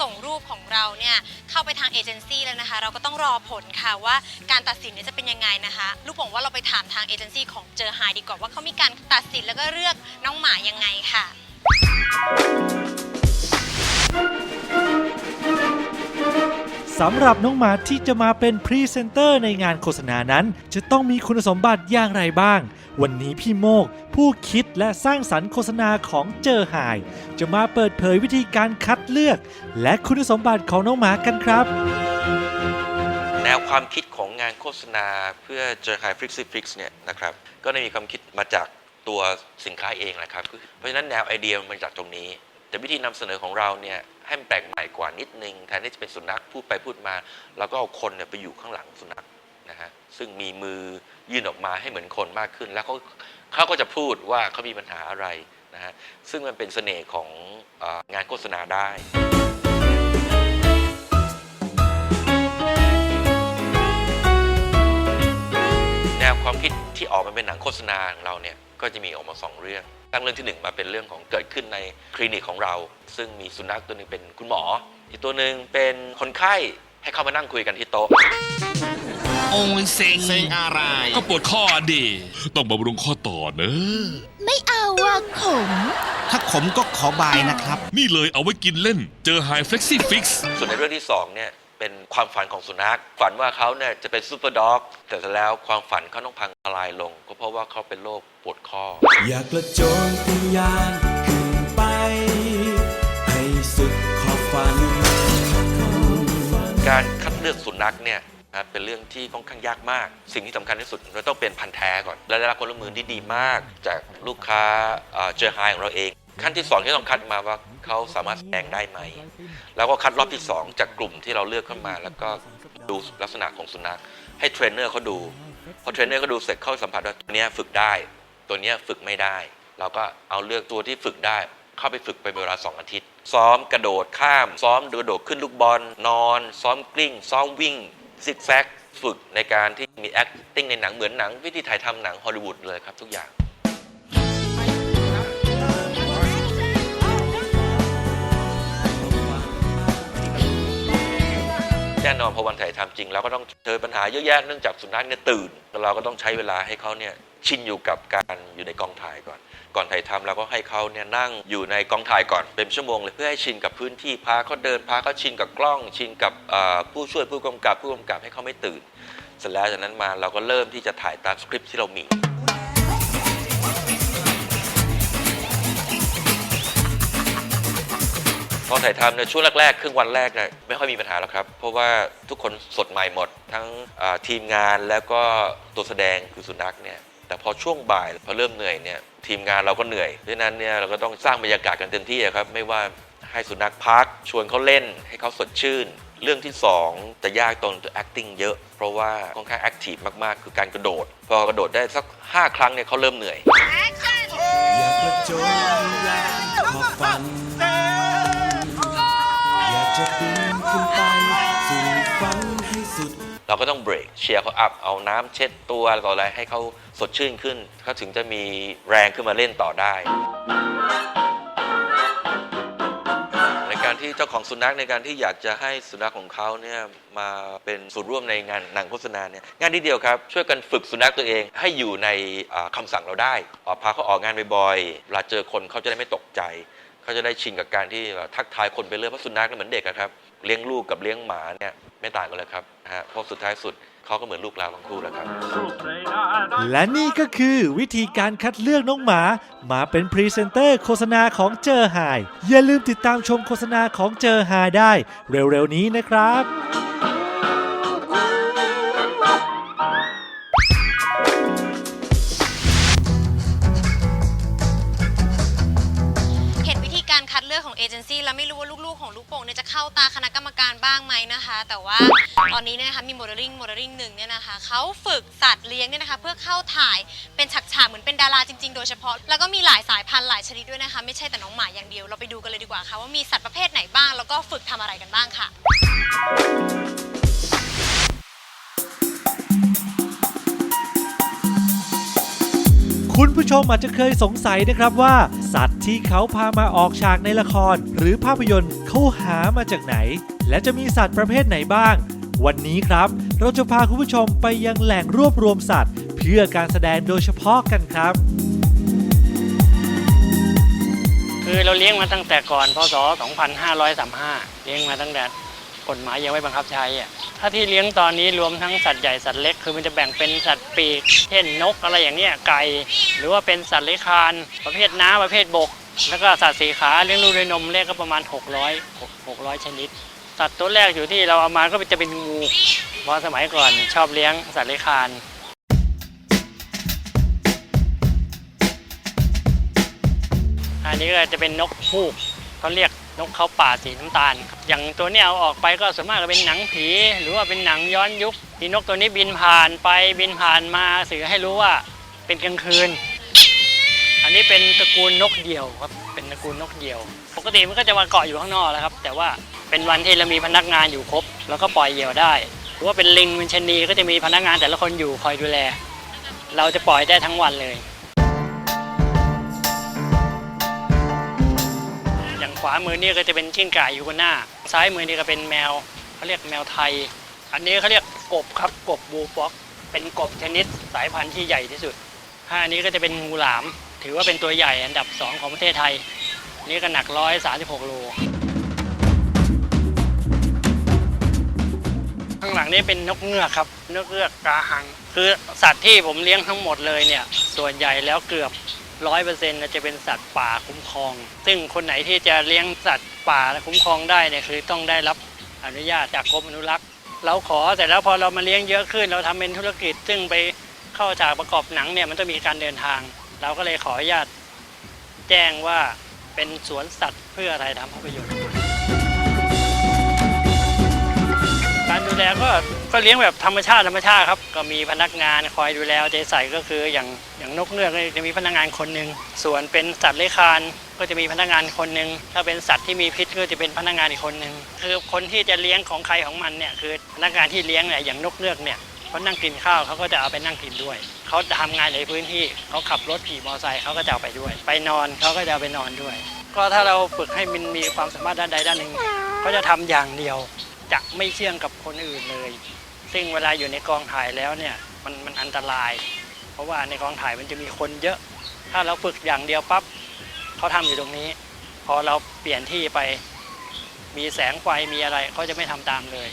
ส่งรูปของเราเนี่ยเข้าไปทางเอเจนซี่แล้วนะคะ เราก็ต้องรอผลค่ะว่าการตัดสินเนี่ยจะเป็นยังไงนะคะลูกป่งว่าเราไปถามทางเอเจนซี่ของเจอไฮดีกว่าว่าเขามีการตัดสินแล้วก็เลือกน้องหมายังไงค่ะ สำหรับน้องหมาที่จะมาเป็นพรีเซนเตอร์ในงานโฆษณานั้น จะต้องมีคุณสมบัติอย่างไรบ้าง วันนี้พี่โมก ผู้คิดและสร้างสรรค์โฆษณาของเจอหาย จะมาเปิดเผยวิธีการคัดเลือก และคุณสมบัติของน้องหมากันครับ แนวความคิดของงานโฆษณาเพื่อเจอ High Flix Fix เนี่ยนะครับก็ได้มีความคิดมาจากตัวสินค้าเองแหละครับ เพราะฉะนั้นแนวไอเดียมันมาจากตรงนี้ แต่วิธีนำเสนอของเราเนี่ยให้มันแปลกใหม่กว่านิดนึงแทนที่จะเป็นสุนัขพูดไปพูดมาเราก็เอาคนเนี่ยไปอยู่ข้างหลังสุนัขนะฮะซึ่งมีมือยื่นออกมาให้เหมือนคนมากขึ้น แล้วเขาเขาก็จะพูดว่าเขามีปัญหาอะไรนะฮะซึ่งมันเป็นเสน่ห์ของอองานโฆษณาได้ ออกมาเป็นหนังโฆษณาของเราเนี่ยก็จะมีออกมาสองเรื่องตั้งเรื่องที่หนึ่งมาเป็นเรื่องของเกิดขึ้นในคลินิกของเรา ซึ่งมีสุนัขตัวหนึงเป็นคุณหมอ อีกตัวหนึ่งเป็นคนไข้ให้เข้ามานั่งคุยกันที่โต๊ะโอ้ยเซ็งเซ็งอะไร ก็ปวดข้อดิต้องบำรุงข้อต่อเนอะไม่เอาอะขม ถ้าขมก็ขอบายนะครับ นี่เลยเอาไว้กินเล่น เจอ High Flexi Fix ส่วนในเรื่องที่สองเนี่ย เป็นความฝันของสุนัข ฝันว่าเขาเนี่ยจะเป็นซูเปอร์ด็อก แต่เสร็จแล้วความฝันเขาต้องพังทลายลง ก็เพราะว่าเขาเป็นโรคปวดข้อ อยากกระโจนทะยานขึ้นไป ให้สุดขอบฝัน การคัดเลือกสุนัขเนี่ยนะเป็นเรื่องที่ค่อนข้างยากมาก สิ่งที่สำคัญที่สุดเราต้องเป็นพันธุ์แท้ก่อน และได้รับความร่วมมือที่ดีมากจากลูกค้าเจอไฮของเราเอง ขั้นที่สองที่ต้องคัดมาว่าเขาสามารถแสดงได้ไหม แล้วก็คัดรอบที่สองจากกลุ่มที่เราเลือกเข้ามา แล้วก็ดูลักษณะของสุนัข ให้เทรนเนอร์เขาดู พอเทรนเนอร์เขาดูเสร็จเข้าสัมผัสว่าตัวนี้ฝึกได้ ตัวนี้ฝึกไม่ได้ เราก็เอาเลือกตัวที่ฝึกได้ เข้าไปฝึกเป็นเวลา 2 อาทิตย์ ซ้อมกระโดดข้าม ซ้อมกระโดดขึ้นลูกบอล นอน ซ้อมกลิ้ง ซ้อมวิ่งซิกแซก ฝึกในการที่มี acting ในหนังเหมือนหนัง วิธีถ่ายทำหนังฮอลลีวูดเลยครับทุกอย่าง น่นอนพอวันถ่ายทำจริงเราก็ต้องเจอปัญหาเยอะแยะเนื่องจากสุนัขเนี่ยตื่นแล้วเราก็ต้องใช้เวลาให้เขาเนี่ยชินอยู่กับการอยู่ในกองถ่ายก่อน ก่อนถ่ายทำเราก็ให้เขาเนี่ยนั่งอยู่ในกองถ่ายก่อนเป็นชั่วโมงเลยเพื่อให้ชินกับพื้นที่พาเขาเดินพาเขาชินกับกล้อง ชินกับผู้ช่วยผู้กำกับผู้กำกับให้เขาไม่ตื่น เสร็จแล้วจากนั้นมาเราก็เริ่มที่จะถ่ายตามสคริปต์ที่เรามี ตอนถ่ายทำเนี่ยช่วงแรกๆ ครึ่งวันแรกเนี่ยไม่ค่อยมีปัญหาหรอกครับ เพราะว่าทุกคนสดใหม่หมด ทั้งอ่าทีมงานแล้วก็ตัวแสดงคือสุนัขเนี่ยแต่พอช่วงบ่ายพอเริ่มเหนื่อยเนี่ยทีมงานเราก็เหนื่อยเพราะฉะนั้นเนี่ยเราก็ต้องสร้างบรรยากาศกันเต็มที่อะครับไม่ว่าให้สุนัขพัก ชวนเขาเล่น ให้เขาสดชื่น เรื่องที่ 2 จะยากตรงตัว acting เยอะ เพราะว่าค่อนข้าง active มากๆ คือการกระโดด พอกระโดดได้สัก 5 ครั้งเนี่ยเขาเริ่มเหนื่อยอยากกระโจนทะย เราก็ต้องเบรกเชียร์เขาอัพเอาน้ำเช็ดตัวต่ออะไรให้เขาสดชื่นขึ้นเขาถึงจะมีแรงขึ้นมาเล่นต่อได้ ในการที่เจ้าของสุนัขในการที่อยากจะให้สุนัขของเขาเนี่ยมาเป็นส่วนร่วมในงานหนังโฆษณาเนี่ยงานที่เดียวครับ ช่วยกันฝึกสุนัขตัวเองให้อยู่ในคำาสั่งเราได้พาเขาออกงานบ่อยๆเวลาเจอคนเขาจะได้ไม่ตกใจ เขาจะได้ชินกับการที่ทักทายคนไปเรื่อยเพราะสุนัขก็เหมือนเด็กครับเลี้ยงลูกกับเลี้ยงหมาเนี่ยไม่ต่างกันเลยครับฮะเพราะสุดท้ายสุดเขาก็เหมือนลูกเราทั้งคู่แหละครับ และนี่ก็คือวิธีการคัดเลือกน้องหมา มาเป็นพรีเซนเตอร์โฆษณาของเจอไฮอย่าลืมติดตามชมโฆษณาของเจอไฮได้ เร็วๆนี้นะครับ เอเอเจนซี่แล้วไม่รู้ว่าลูกๆของลูกโป่งเนี่ยจะเข้าตาคณะกรรมการบ้างไหมนะคะ แต่ว่าตอนนี้เนี่ยนะคะมีโมเดลลิ่งโมเดลลิ่งหนึ่งเนี่ยนะคะเขาฝึกสัตว์เลี้ยงเนี่ยนะคะเพื่อเข้าถ่ายเป็นฉากๆเหมือนเป็นดาราจริง ๆ โดยเฉพาะ แล้วก็มีหลายสายพันธุ์หลายชนิดด้วยนะคะ ไม่ใช่แต่น้องหมาอย่างเดียวเราไปดูกันเลยดีกว่าค่ะว่ามีสัตว์ประเภทไหนบ้าง แล้วก็ฝึกทำอะไรกันบ้างค่ะ คุณผู้ชมอาจจะเคยสงสัยนะครับว่า สัตว์ที่เขาพามาออกฉากในละคร หรือภาพยนตร์เขาหามาจากไหน และจะมีสัตว์ประเภทไหนบ้าง วันนี้ครับ เราจะพาคุณผู้ชมไปยังแหล่งรวบรวมสัตว์ เพื่อการแสดงโดยเฉพาะกันครับ คือเราเลี้ยงมาตั้งแต่ก่อนพศ 2535 เลี้ยงมาตั้งแต่ กฎหมายยังไม่บังคับใช้อะถ้าที่เลี้ยงตอนนี้รวมทั้งสัตว์ใหญ่สัตว์เล็กคือมันจะแบ่งเป็นสัตว์ปีก เช่นนกอะไรอย่างเนี้ยไก่ หรือว่าเป็นสัตว์เลื้อยคลานประเภทน้ำประเภทบก แล้วก็สัตว์สีขาเลี้ยงลูกด้วยนมเลขก็ประมาณ 600 600 ชนิด สัตว์ตัวแรกอยู่ที่เราเอามาก็จะเป็นงูเพราะสมัยก่อนชอบเลี้ยงสัตว์เลื้อยคลานอันนี้ก็จะเป็นนกฮูกเขาเรียก นกเขาป่าสีน้ำตาลครับอย่างตัวนี้เอาออกไปก็ส่วนมากก็เป็นหนังผี หรือว่าเป็นหนังย้อนยุคที่นกตัวนี้บินผ่านไปบินผ่านมาสื่อให้รู้ว่าเป็นกลางคืน อันนี้เป็นตระกูลนกเหยี่ยวครับเป็นตระกูลนกเหยี่ยว ปกติมันก็จะมาเกาะอยู่ข้างนอกแล้วครับ แต่ว่าเป็นวันที่เรามีพนักงานอยู่ครบ แล้วก็ปล่อยเหยี่ยวได้หรือว่าเป็นลิงเป็นชนีก็จะมีพนักงานแต่ละคนอยู่คอยดูแล เราจะปล่อยได้ทั้งวันเลย ขวามือนี่ก็จะเป็นกิ้งก่าอยู่บนหน้า ซ้ายมือนี่ก็เป็นแมวเขาเรียกแมวไทย อันนี้เขาเรียกกบครับกบบูฟ็อก เป็นกบชนิดสายพันธุ์ที่ใหญ่ที่สุดถ้าอันนี้ก็จะเป็นงูหลาม ถือว่าเป็นตัวใหญ่อันดับ 2 ของประเทศไทย นี่ก็หนัก136โลข้างหลังนี่เป็นนกเงือกครับนกเงือกกาหัง คือสัตว์ที่ผมเลี้ยงทั้งหมดเลยเนี่ยส่วนใหญ่แล้วเกือบ ร้อยเปอร์เซ็นต์จะเป็นสัตว์ป่าคุ้มครอง ซึ่งคนไหนที่จะเลี้ยงสัตว์ป่าและคุ้มครองได้เนี่ยคือต้องได้รับอนุญาตจากกรมอนุรักษ์ เราขอแต่แล้วพอเรามาเลี้ยงเยอะขึ้น เราทำเป็นธุรกิจ ซึ่งไปเข้าฉากประกอบหนังเนี่ยมันต้องมีการเดินทาง เราก็เลยขออนุญาตแจ้งว่าเป็นสวนสัตว์เพื่อถ่ายทำภาพยนตร์ ดูแลก็ก็เลี้ยงแบบธรรมชาติธรรมชาติครับ ก็มีพนักงานคอยดูแลเอาใจใส่ก็คืออย่างอย่างนกเงือกเนี่ยจะมีพนักงานคนหนึ่งส่วนเป็นสัตว์เลื้อยคลานก็จะมีพนักงานคนหนึ่งถ้าเป็นสัตว์ที่มีพิษก็จะเป็นพนักงานอีกคนหนึ่งคือคนที่จะเลี้ยงของใครของมันเนี่ยคือพนักงานที่เลี้ยงเนี่ยอย่างนกเงือกเนี่ยเขานั่งกินข้าวเขาก็จะเอาไปนั่งกินด้วย เขาทำงานในพื้นที่เขาขับรถขี่มอเตอร์ไซค์เขาก็จะเอาไปด้วย ไปนอนเขาก็จะไปนอนด้วย ก็ถ้าเราฝึกให้มันมีความสามารถด้านใดด้านหนึ่งเขาจะทำอย่างเดียว จะไม่เชื่องกับคนอื่นเลย ซึ่งเวลาอยู่ในกองถ่ายแล้วเนี่ยมันมันอันตราย เพราะว่าในกองถ่ายมันจะมีคนเยอะ ถ้าเราฝึกอย่างเดียวปั๊บเขาทำอยู่ตรงนี้ พอเราเปลี่ยนที่ไป มีแสงไฟมีอะไรเขาจะไม่ทำตามเลย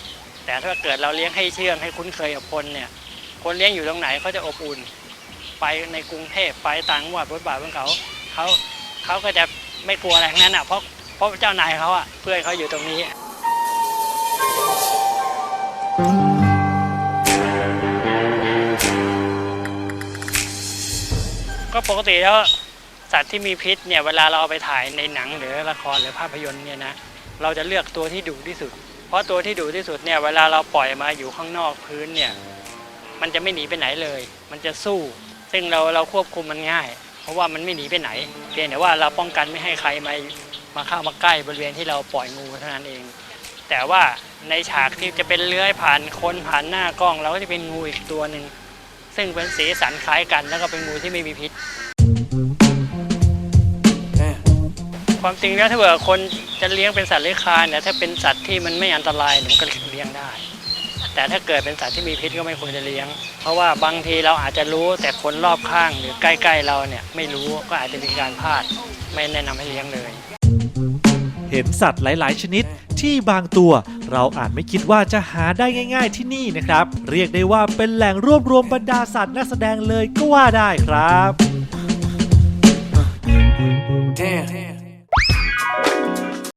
แต่ถ้าเกิดเราเลี้ยงให้เชื่องให้คุ้นเคยกับคนเนี่ยคนเลี้ยงอยู่ตรงไหนเขาจะอบอุ่น ไปในกรุงเทพไปต่างจังหวัดบทบาทของเขาเขาเขาก็จะไม่กลัวอะไรทั้งนั้นอะเพราะเพราะเจ้านายเขาอะเพื่อนเขาอยู่ตรงนี้ ปกติแล้วสัตว์ที่มีพิษเนี่ยเวลาเราเอาไปถ่ายในหนังหรือละครหรือภาพยนตร์เนี่ยนะเราจะเลือกตัวที่ดุที่สุด เพราะตัวที่ดุที่สุดเนี่ยเวลาเราปล่อยมาอยู่ข้างนอกพื้นเนี่ยมันจะไม่หนีไปไหนเลย มันจะสู้ ซึ่งเราเราควบคุมมันง่าย เพราะว่ามันไม่หนีไปไหน เพียงแต่ว่าเราป้องกันไม่ให้ใครมามาเข้ามาใกล้บริเวณที่เราปล่อยงูเท่านั้นเอง แต่ว่าในฉากที่จะเป็นเลื้อยผ่านคนผ่านหน้ากล้องเราก็จะเป็นงูอีกตัวหนึ่ง ซึ่งเป็นสีสันคล้ายกัน แล้วก็เป็นงูที่ไม่มีพิษ ความจริงแล้วถ้าเกิดคนจะเลี้ยงเป็นสัตว์เลื้อยคลานเนี่ยถ้าเป็นสัตว์ที่มันไม่อันตรายเนี่ยมันก็เลี้ยงได้ แต่ถ้าเกิดเป็นสัตว์ที่มีพิษก็ไม่ควรจะเลี้ยง เพราะว่าบางทีเราอาจจะรู้แต่คนรอบข้างหรือใกล้ๆเราเนี่ยไม่รู้ก็อาจจะมีการพลาด ไม่แนะนำให้เลี้ยงเลย เห็นสัตว์หลาย ๆ ชนิดที่บางตัว เราอาจไม่คิดว่าจะหาได้ง่าย ๆที่นี่นะครับ เรียกได้ว่าเป็นแหล่งรวบรวมบรรดาสัตว์นักแสดงเลยก็ว่าได้ครับ Damn.